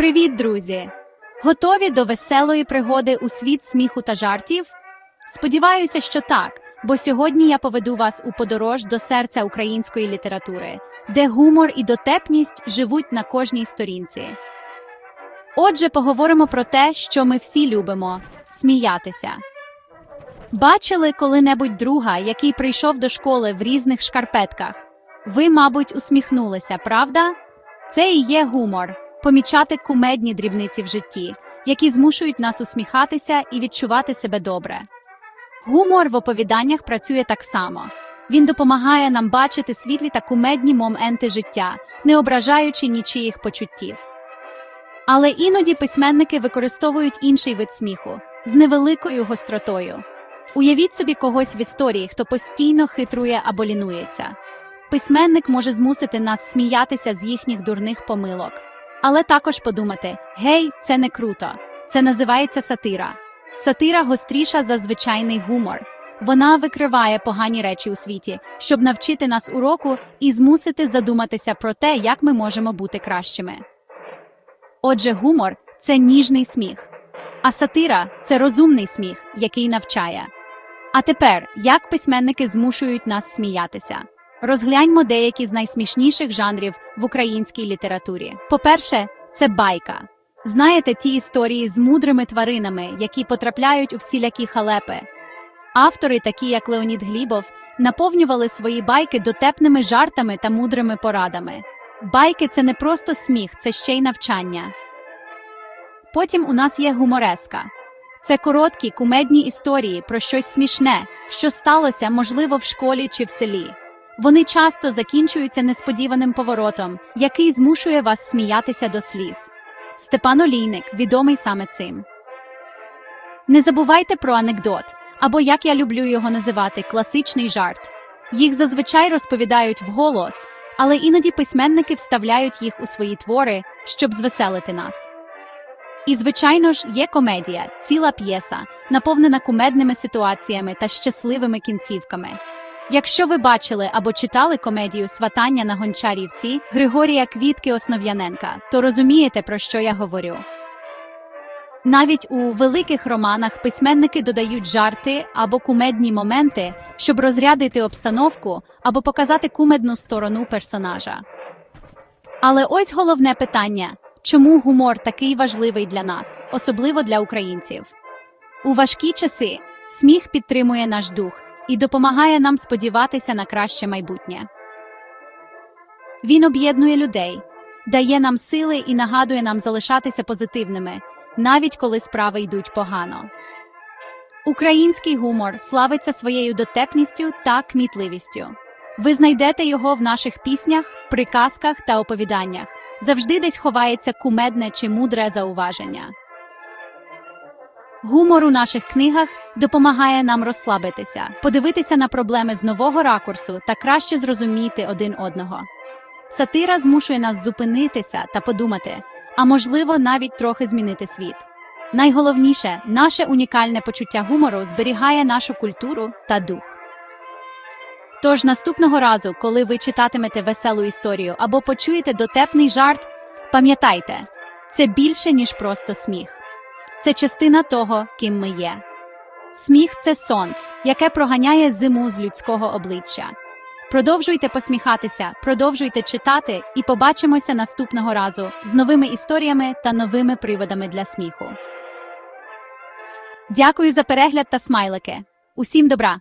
Привіт, друзі! Готові до веселої пригоди у світ сміху та жартів? Сподіваюся, що так, бо сьогодні я поведу вас у подорож до серця української літератури, де гумор і дотепність живуть на кожній сторінці. Отже, поговоримо про те, що ми всі любимо сміятися. Бачили коли-небудь друга, який прийшов до школи в різних шкарпетках? Ви, мабуть, усміхнулися, правда? Це і є гумор помічати кумедні дрібниці в житті, які змушують нас усміхатися і відчувати себе добре. Гумор в оповіданнях працює так само. Він допомагає нам бачити світлі та кумедні моменти життя, не ображаючи нічиїх почуттів. Але іноді письменники використовують інший вид сміху з невеликою гостротою. Уявіть собі когось в історії, хто постійно хитрує або лінується. Письменник може змусити нас сміятися з їхніх дурних помилок, але також подумати: гей, це не круто. Це називається сатира. Сатира гостріша за звичайний гумор. Вона викриває погані речі у світі, щоб навчити нас уроку і змусити задуматися про те, як ми можемо бути кращими. Отже, гумор це ніжний сміх, а сатира це розумний сміх, який навчає. А тепер, як письменники змушують нас сміятися? Розгляньмо деякі з найсмішніших жанрів в українській літературі. По-перше, це байка. Знаєте ті історії з мудрими тваринами, які потрапляють у всілякі халепи. Автори, такі як Леонід Глібов, наповнювали свої байки дотепними жартами та мудрими порадами. Байки це не просто сміх, це ще й навчання. Потім у нас є гумореска. Це короткі кумедні історії про щось смішне, що сталося, можливо, в школі чи в селі. Вони часто закінчуються несподіваним поворотом, який змушує вас сміятися до сліз. Степан Олійник відомий саме цим. Не забувайте про анекдот, або як я люблю його називати, класичний жарт. Їх зазвичай розповідають вголос, але іноді письменники вставляють їх у свої твори, щоб звеселити нас. І, звичайно ж, є комедія, ціла п'єса, наповнена кумедними ситуаціями та щасливими кінцівками. Якщо ви бачили або читали комедію Сватання на гончарівці Григорія Квітки Основ'яненка, то розумієте, про що я говорю. Навіть у великих романах письменники додають жарти або кумедні моменти, щоб розрядити обстановку або показати кумедну сторону персонажа. Але ось головне питання чому гумор такий важливий для нас, особливо для українців? У важкі часи сміх підтримує наш дух і допомагає нам сподіватися на краще майбутнє. Він об'єднує людей, дає нам сили і нагадує нам залишатися позитивними, навіть коли справи йдуть погано. Український гумор славиться своєю дотепністю та кмітливістю. Ви знайдете його в наших піснях, приказках та оповіданнях. Завжди десь ховається кумедне чи мудре зауваження. Гумор у наших книгах допомагає нам розслабитися, подивитися на проблеми з нового ракурсу та краще зрозуміти один одного. Сатира змушує нас зупинитися та подумати, а можливо, навіть трохи змінити світ. Найголовніше, наше унікальне почуття гумору зберігає нашу культуру та дух. Тож наступного разу, коли ви читатимете веселу історію або почуєте дотепний жарт, пам'ятайте, це більше, ніж просто сміх. Це частина того, ким ми є. Сміх це сонце, яке проганяє зиму з людського обличчя. Продовжуйте посміхатися, продовжуйте читати і побачимося наступного разу з новими історіями та новими приводами для сміху. Дякую за перегляд та смайлики. Усім добра!